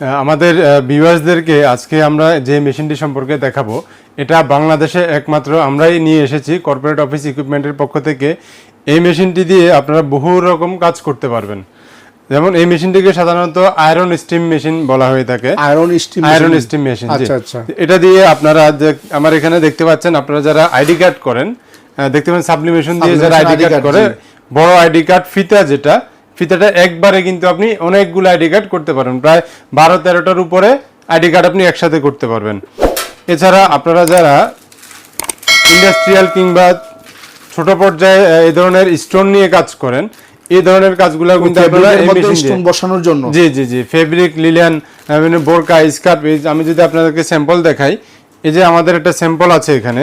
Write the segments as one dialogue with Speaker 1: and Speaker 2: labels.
Speaker 1: আমাদের ভিউয়ার্সদেরকে আজকে আমরা যে মেশিনটি সম্পর্কে দেখাবো এটা বাংলাদেশে একমাত্র আমরাই নিয়ে এসেছি কর্পোরেট অফিস ইকুইপমেন্টের পক্ষ থেকে। এই মেশিনটি দিয়ে আপনারা বহু রকম কাজ করতে পারবেন। যেমন এই মেশিনটিকে সাধারণত আয়রন স্টিম মেশিন বলা হয়ে থাকে।
Speaker 2: Iron steam
Speaker 1: iron steam machine
Speaker 2: আচ্ছা আচ্ছা।
Speaker 1: এটা দিয়ে আপনারা যে- আমার এখানে দেখতে পাচ্ছেন আপনারা যারা আইডি কার্ড করেন দেখতে পাচ্ছেন সাবলিমেশন দিয়ে যারা আইডি কার্ড করে বড় আইডি কার্ড ফিতা যেটা ফিতাটা একবারে কিন্তু আপনি অনেকগুলো আইডি কার্ড করতে পারবেন। প্রায় বারো তেরোটার উপরে আইডি কার্ড আপনি একসাথে করতে পারবেন। এছাড়া আপনারা যারা ইন্ডাস্ট্রিয়াল কিংবা ছোট পর্যায়ে এই ধরনের স্টোন নিয়ে কাজ করেন এই ধরনের কাজগুলো কিন্তু আপনারা এই মেশিন
Speaker 2: স্টোন বসানোর জন্য?
Speaker 1: G G G. Fabric Lilian বোরকা স্কার্প আমি যদি আপনাদেরকে স্যাম্পল দেখাই এই যে আমাদের একটা স্যাম্পল আছে এখানে।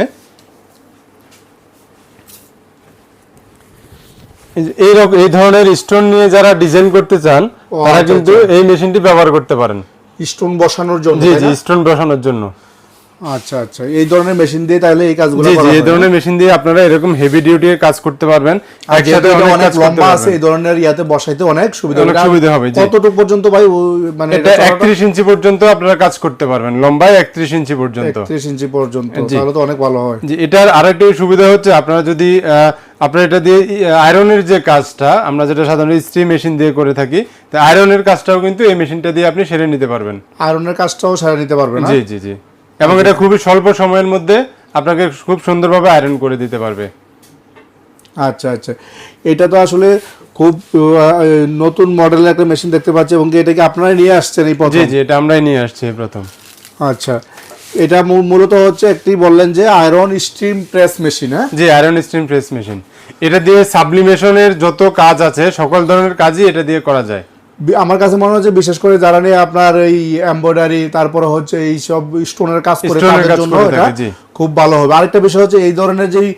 Speaker 1: এই ধরনের স্টোন নিয়ে যারা ডিজাইন করতে চান তারা
Speaker 2: আচ্ছা,
Speaker 1: কিন্তু এই মেশিনটি ব্যবহার করতে পারেন।
Speaker 2: স্টোন বসানোর জন্য
Speaker 1: জি জি স্টোন বসানোর জন্য।
Speaker 2: আচ্ছা আচ্ছা। এই ধরনের মেশিন দিয়ে তাহলে এই কাজগুলো
Speaker 1: জি এই ধরনের মেশিন দিয়ে আপনারা এরকম হেভি ডিউটি কাজ করতে পারবেন।
Speaker 2: এটা
Speaker 1: অনেক
Speaker 2: লম্বা আছে এই ধরনের ইয়াতে বসাইতে অনেক সুবিধা হবে।
Speaker 1: সুবিধা হবে,
Speaker 2: কতটুকু পর্যন্ত ভাই মানে
Speaker 1: এটা একত্রিশ ইঞ্চি পর্যন্ত আপনারা কাজ করতে পারবেন লম্বায় একত্রিশ ইঞ্চি পর্যন্ত।
Speaker 2: একত্রিশ ইঞ্চি পর্যন্ত তাহলে তো অনেক ভালো হয়।
Speaker 1: জি এটার আরেকটা সুবিধা হচ্ছে আপনারা যদি আহ, আপনারা এটা দিয়ে আয়রনের যে কাজটা আমরা যেটা সাধারণত স্ত্রি মেশিন দিয়ে করে থাকি তো আয়রনের কাজটাও কিন্তু এই মেশিনটা দিয়ে আপনি সেরে নিতে পারবেন।
Speaker 2: আয়রনের কাজটাও সেরে নিতে পারবেন
Speaker 1: জি জি জি। এবং এটা খুবই স্বল্প সময়ের মধ্যে আপনাকে খুব সুন্দরভাবে আয়রন করে দিতে পারবে।
Speaker 2: আচ্ছা আচ্ছা। এটা তো আসলে খুব নতুন মডেলের একটা মেশিন দেখতে পাচ্ছি এবং কি এটাকে আপনারাই নিয়ে আসছেন এই
Speaker 1: জি
Speaker 2: প্রথম?
Speaker 1: জি এটা আমরাই নিয়ে আসছি প্রথম।
Speaker 2: আচ্ছা। এটা মূলত হচ্ছে একটি বললেন যে আয়রন স্টিম প্রেস মেশিন হ্যাঁ?
Speaker 1: জি আয়রন স্টিম প্রেস মেশিন এটা দিয়ে সাবলিমেশনের যত কাজ আছে সকল ধরনের কাজই এটা দিয়ে করা যায়।
Speaker 2: আমার কাছে মনে হচ্ছে বিশেষ করে যারা নিয়ে আপনার এই এমব্রয়ডারি তারপরে হচ্ছে এই সব স্টোনের কাজ করে তাদের জন্য এটা খুব ভালো হবে। আরেকটা বিষয় হচ্ছে এই ধরনের যেই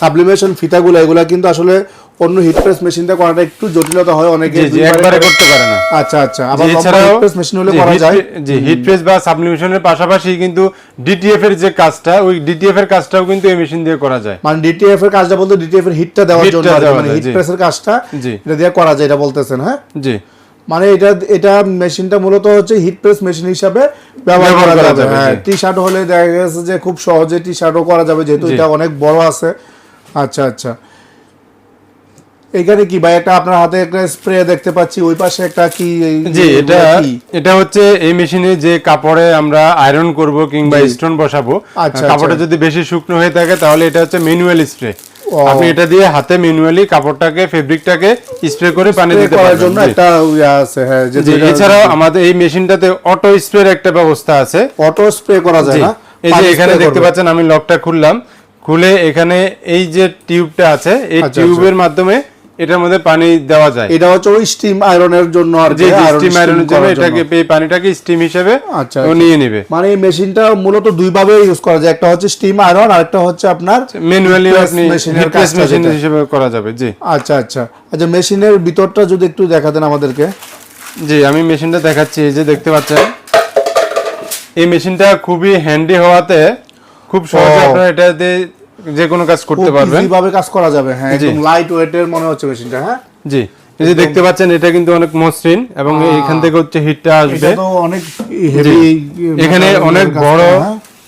Speaker 2: সাবলিমেশন ফিতাগুলো এগুলো কিন্তু আসলে অন্য হিট প্রেস মেশিনটা করাটা একটু জটিলতা হয় অনেকে
Speaker 1: একবারে করতে পারে না।
Speaker 2: আচ্ছা আচ্ছা আবার
Speaker 1: জি,
Speaker 2: হিট প্রেস মেশিন হলে করা যায়।
Speaker 1: জি হিট প্রেস বা সাবলিমেশনের পাশাপাশি কিন্তু ডিটিএফ এর যে কাজটা ওই ডিটিএফ এর কাজটাও কিন্তু এই মেশিন দিয়ে করা যায়।
Speaker 2: মানে ডিটিএফ এর কাজটা বলতে ডিটিএফ এর হিটটা দেওয়ার জন্য মানে হিট
Speaker 1: জি।
Speaker 2: প্রেসের কাজটা এটা দিয়ে করা যায় এটা বলতেছেন হ্যাঁ?
Speaker 1: জি।
Speaker 2: মানে এটা এটা মেশিনটা মূলত হচ্ছে হিট প্রেস মেশিন হিসাবে ব্যবহার করা যাবে, হ্যাঁ। টি শার্ট হলে দেখা গেছে যে খুব সহজে টি শার্টও করা যাবে যেহেতু এটা অনেক বড় আছে। আচ্ছা আচ্ছা। এখানে কি ভাই? একটা আপনার হাতে একটা স্প্রে দেখতে পাচ্ছি ওই পাশে একটা কি
Speaker 1: জি এটা এটা হচ্ছে এই মেশিনে যে কাপড়ে আমরা আয়রন করব কিংবা স্টোন বসাবো
Speaker 2: আচ্ছা,
Speaker 1: কাপড়টা
Speaker 2: আচ্ছা।
Speaker 1: যদি বেশি শুকনো হয়ে থাকে তাহলে এটা হচ্ছে ম্যানুয়াল স্প্রে আপনি এটা দিয়ে হাতে ম্যানুয়ালি কাপড়টাকে ফেব্রিকটাকে স্প্রে করে পানি দিতে পারবেন।
Speaker 2: জন্য একটা ইয়া আছে হ্যাঁ যে
Speaker 1: জি এছাড়াও আমাদের এই মেশিনটাতে অটো স্প্রের একটা ব্যবস্থা আছে।
Speaker 2: অটো স্প্রে করা যায় না?
Speaker 1: এই যে এখানে দেখতে পাচ্ছেন আমি লকটা খুললাম। খুলে এখানে এই যে টিউবটা আছে এই
Speaker 2: আচ্ছা,
Speaker 1: টিউবের মাধ্যমে এটার মধ্যে পানি দেওয়া যায়।
Speaker 2: এটা হচ্ছে ওই স্টিম আয়রনের জন্য আর
Speaker 1: যে স্টিম আয়রনের জন্য এটাকে এই পানিটাকে স্টিম হিসেবে
Speaker 2: আচ্ছা,
Speaker 1: ও
Speaker 2: আচ্ছা।
Speaker 1: নিয়ে নেবে।
Speaker 2: মানে এই মেশিনটা মূলত দুই ভাবে ইউজ করা যায় একটা হচ্ছে স্টিম আয়রন আর একটা হচ্ছে আপনার
Speaker 1: ম্যানুয়ালি আপনি
Speaker 2: machine
Speaker 1: প্রেস মেশিন হিসেবে করা যাবে জি।
Speaker 2: আচ্ছা আচ্ছা। আচ্ছা মেশিনের ভিতরটা যদি একটু দেখা দেন আমাদেরকে।
Speaker 1: জি আমি মেশিনটা দেখাচ্ছি এই যে দেখতে পাচ্ছেন। এই মেশিনটা খুবই হ্যান্ডি হওয়াতে খুব সহজে। আপনারা এটাতে যে কোনো কাজ করতে পারবেন।
Speaker 2: ভাবে কাজ করা যাবে হ্যাঁ একদম লাইট ওয়েটের মনে হচ্ছে মেশিনটা হ্যাঁ?
Speaker 1: জি এই যে দেখতে পাচ্ছেন এটা কিন্তু অনেক মসৃণ এবং এখান থেকে হচ্ছে হিটটা আসবে।
Speaker 2: এটা তো অনেক হেভি
Speaker 1: এখানে অনেক বড়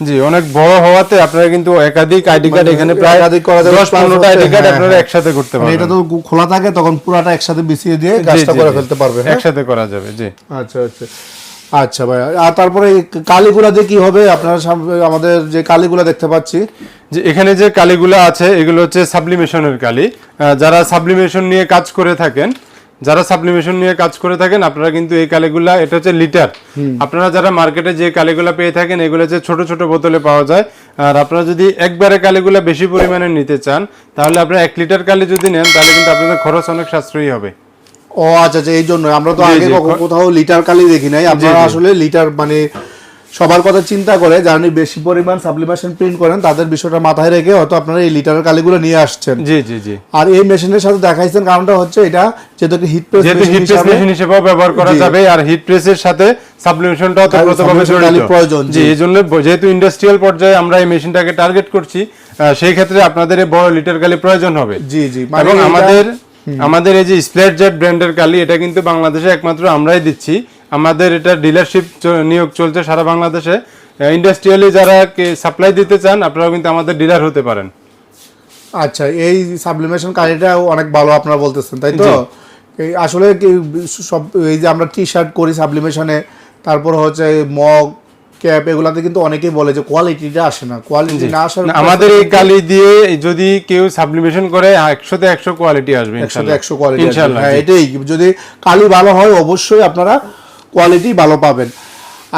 Speaker 1: জি অনেক বড় হওয়াতে আপনারা কিন্তু একাধিক আইডি কার্ড এখানে প্রায়
Speaker 2: মানে একাধিক করা যাবে,
Speaker 1: দশ
Speaker 2: plus
Speaker 1: পনেরোটা
Speaker 2: হচ্ছে-
Speaker 1: আইডি কার্ড
Speaker 2: হ্যাঁ,
Speaker 1: আপনারা
Speaker 2: হ্যাঁ।
Speaker 1: একসাথে করতে
Speaker 2: মানে এটা তো খোলা থাকে তখন পুরাটা একসাথে বিছিয়ে দিয়ে কাজটা করে ফেলতে পারবে হ্যাঁ?
Speaker 1: একসাথে করা যাবে জি।
Speaker 2: আচ্ছা আচ্ছা। আচ্ছা ভাই আর তারপরে এই কালিগুলা দিয়ে কি হবে? আপনারা আমাদের যে কালিগুলা দেখতে পাচ্ছি।
Speaker 1: যে এখানে যে কালিগুলো আছে এগুলো হচ্ছে সাবলিমেশনের কালি। যারা সাবলিমেশন নিয়ে কাজ করে থাকেন যারা সাবলিমেশন নিয়ে কাজ করে থাকেন আপনারা কিন্তু এই কালিগুলা এটা হচ্ছে লিটার। আপনারা যারা মার্কেটে যে কালিগুলা পেয়ে থাকেন এগুলো যে ছোট ছোট বোতলে পাওয়া যায়। আর আপনারা যদি একবারে কালিগুলা বেশি পরিমাণে নিতে চান তাহলে আপনারা এক লিটার কালি যদি নেন তাহলে কিন্তু আপনাদের খরচ অনেক সাশ্রয়ী হবে।
Speaker 2: ও আচ্ছা আচ্ছা এই জন্য আমরা তো আগে কোথাও লিটার কালি দেখি নাই। আপনারা আসলে লিটার মানে সবার কথা চিন্তা করে যারা বেশি পরিমাণ সাবলিমেশন প্রিন্ট করেন তাদের বিষয়টা মাথায় রেখে হয়তো আপনারা এই লিটারের কালিগুলো নিয়ে আসছেন।
Speaker 1: জি জি জি।
Speaker 2: আর এই মেশিনের সাথে দেখাইছেন কারণটা হচ্ছে এটা যেহেতু heat press
Speaker 1: heat press machine হিসেবেও ব্যবহার করা যাবে আর হিট প্রেসের সাথে
Speaker 2: আর
Speaker 1: প্রথমভাবে জড়িত।
Speaker 2: প্রয়োজন,
Speaker 1: জি।
Speaker 2: জি।
Speaker 1: এই জন্য যেহেতু ইন্ডাস্ট্রিয়াল পর্যায়ে আমরা এই মেশিনটাকে টার্গেট করছি সেই ক্ষেত্রে আপনাদের বড় লিটার কালি প্রয়োজন হবে।
Speaker 2: জি জি। মানে
Speaker 1: এবং আমাদের আমাদের এই যে স্প্লেট জেট ব্র্যান্ডের কালি এটা কিন্তু বাংলাদেশে একমাত্র আমরাই দিচ্ছি। আমাদের এটা ডিলারশিপ নিয়োগ চলছে সারা বাংলাদেশে। ইন্ডাস্ট্রিয়ালি যারা সাপ্লাই দিতে চান আপনারাও কিন্তু আমাদের ডিলার হতে পারেন।
Speaker 2: আচ্ছা এই সাবলিমেশন কারিটা অনেক ভালো আপনারা বলতেছেন তাই তো? আসলে সব এই যে আমরা টি শার্ট করি সাবলিমেশনে তারপর হচ্ছে মগ ক্যাপ এগুলাতে কিন্তু অনেকেই বলে যে কোয়ালিটিটা আসে না। কোয়ালিটি না আসার
Speaker 1: আমাদের এই কালি দিয়ে যদি কেউ সাবলিমেশন করে একশোতে একশো কোয়ালিটি আসবে
Speaker 2: একশোতে একশো কোয়ালিটি হ্যাঁ এটাই। যদি কালি ভালো হয় অবশ্যই আপনারা কোয়ালিটি ভালো পাবেন।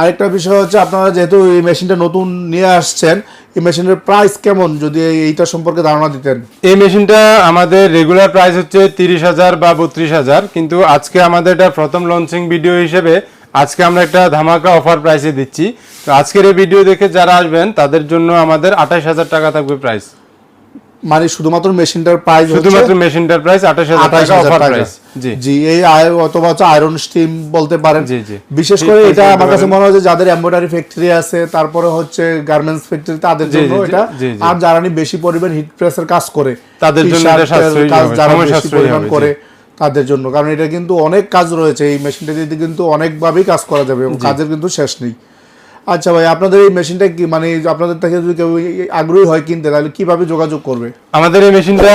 Speaker 2: আরেকটা বিষয় হচ্ছে আপনারা যেহেতু এই মেশিনটা নতুন নিয়ে আসছেন এই মেশিনের প্রাইস কেমন? যদি এইটা সম্পর্কে ধারণা দিতেন।
Speaker 1: এই মেশিনটা আমাদের রেগুলার প্রাইস হচ্ছে তিরিশ হাজার বা বত্রিশ হাজার কিন্তু আজকে আমাদের এটা প্রথম লঞ্চিং ভিডিও হিসেবে আজকে আমরা একটা ধামাকা অফার প্রাইসে দিচ্ছি। তো আজকের এই ভিডিও দেখে যারা আসবেন তাদের জন্য আমাদের আঠাশ হাজার টাকা থাকবে প্রাইস
Speaker 2: মানে শুধুমাত্র মেশিনটার প্রাইস
Speaker 1: শুধুমাত্র মেশিনটার প্রাইস আঠাশ হাজার টাকা অফার প্রাইস জি।
Speaker 2: জি এই অথবা হচ্ছে আয়রন স্টিম বলতে পারেন।
Speaker 1: জি, জি।
Speaker 2: বিশেষ করে এটা আমার কাছে মনে হয় যে যাদের এমব্রয়ডারি ফ্যাক্টরি আছে তারপরে হচ্ছে গার্মেন্টস ফ্যাক্টরি তাদের জন্য এটা। আর যারা বেশি পরিমাণ হিট প্রেসের কাজ করে
Speaker 1: তাদের জন্য এটা সাশ্রয়ী।
Speaker 2: করে তাদের জন্য। কারণ এটা কিন্তু অনেক কাজ রয়েছে এই মেশিনটা দিয়ে কিন্তু অনেকভাবেই কাজ করা যাবে এবং কাজের কিন্তু শেষ নেই। আচ্ছা ভাই আপনাদের এই মেশিনটা কি মানে আপনাদের থেকে যদি কেউ আগ্রহী হয় কিনতে তাহলে কীভাবে যোগাযোগ করবে?
Speaker 1: আমাদের এই মেশিনটা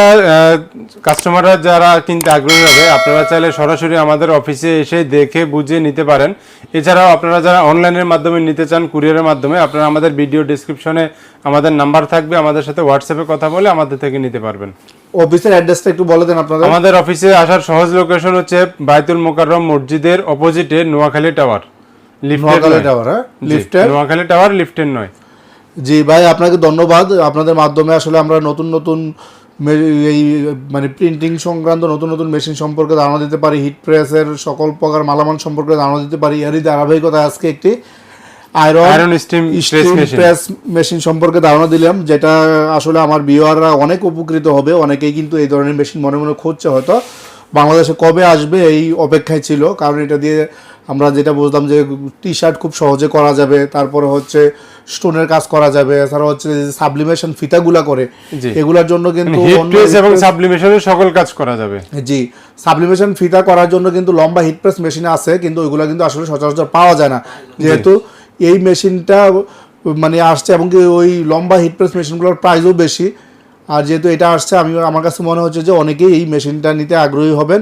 Speaker 1: কাস্টমাররা যারা কিনতে আগ্রহী হবে আপনারা চাইলে সরাসরি আমাদের অফিসে এসে দেখে বুঝে নিতে পারেন। এছাড়াও আপনারা যারা অনলাইনের মাধ্যমে নিতে চান কুরিয়ারের মাধ্যমে আপনারা আমাদের ভিডিও ডিসক্রিপশনে আমাদের নাম্বার থাকবে আমাদের সাথে হোয়াটসঅ্যাপে কথা বলে আমাদের থেকে নিতে পারবেন।
Speaker 2: অফিসের অ্যাড্রেসটা একটু বলে দেন আপনাদের।
Speaker 1: আমাদের অফিসে আসার সহজ লোকেশন হচ্ছে বাইতুল মোকাররম মসজিদের অপোজিটে নোয়াখালী টাওয়ার
Speaker 2: নোয়াখালী টাওয়ার হ্যাঁ? লিফটের
Speaker 1: নোয়াখালী টাওয়ার লিফটের নয়।
Speaker 2: জি ভাই আপনাকে ধন্যবাদ। আপনাদের মাধ্যমে আসলে আমরা নতুন নতুন এই মানে প্রিন্টিং সংক্রান্ত নতুন নতুন মেশিন সম্পর্কে ধারণা দিতে পারি। হিট প্রেসের সকল প্রকার মালামাল সম্পর্কে ধারণা দিতে পারি। এরই ধারাবাহিকতা আজকে একটি আয়রন স্টিম প্রেস মেশিন সম্পর্কে ধারণা দিলাম যেটা আসলে আমার বিওয়াররা অনেক উপকৃত হবে অনেকেই কিন্তু এই ধরনের মেশিন মনে মনে খুঁজছে হয়তো। বাংলাদেশে কবে আসবে এই অপেক্ষায় ছিল কারণ এটা দিয়ে আমরা যেটা বুঝলাম যে টি শার্ট খুব সহজে করা যাবে তারপরে হচ্ছে স্টোনের কাজ করা যাবে এছাড়া হচ্ছে সাবলিমেশন ফিতাগুলা করে। এগুলার জন্য কিন্তু
Speaker 1: হিট
Speaker 2: অন্য
Speaker 1: এবং সাবলিমেশনের সকল কাজ করা যাবে।
Speaker 2: জি সাবলিমেশন ফিতা করার জন্য কিন্তু লম্বা হিট প্রেস মেশিন আছে কিন্তু ওইগুলো কিন্তু আসলে সচরাচর পাওয়া যায় না। যেহেতু এই মেশিনটা মানে আসছে এবং ওই লম্বা হিট প্রেস মেশিনগুলোর প্রাইসও বেশি। আর যেহেতু এটা আসছে আমি আমার কাছে মনে হচ্ছে যে অনেকেই এই মেশিনটা নিতে আগ্রহী হবেন।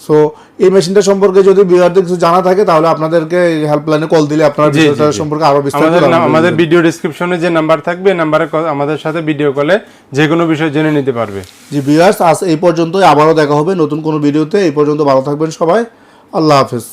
Speaker 2: সো এই মেশিনটা সম্পর্কে যদি বিহারদের কিছু জানা থাকে তাহলে আপনাদেরকে হেল্পলাইনে কল দিলে আপনারা বিষয়টা সম্পর্কে আরও বিস্তারিত
Speaker 1: আমাদের। ভিডিও ডিসক্রিপশনে যে নাম্বার থাকবে নাম্বারে আমাদের সাথে ভিডিও কলে যে কোনো বিষয় জেনে নিতে পারবে।
Speaker 2: জি ভিউয়ার্স আজ এই পর্যন্তই। আবারও দেখা হবে নতুন কোনো ভিডিওতে এই পর্যন্ত ভালো থাকবেন সবাই। আল্লাহ হাফেজ।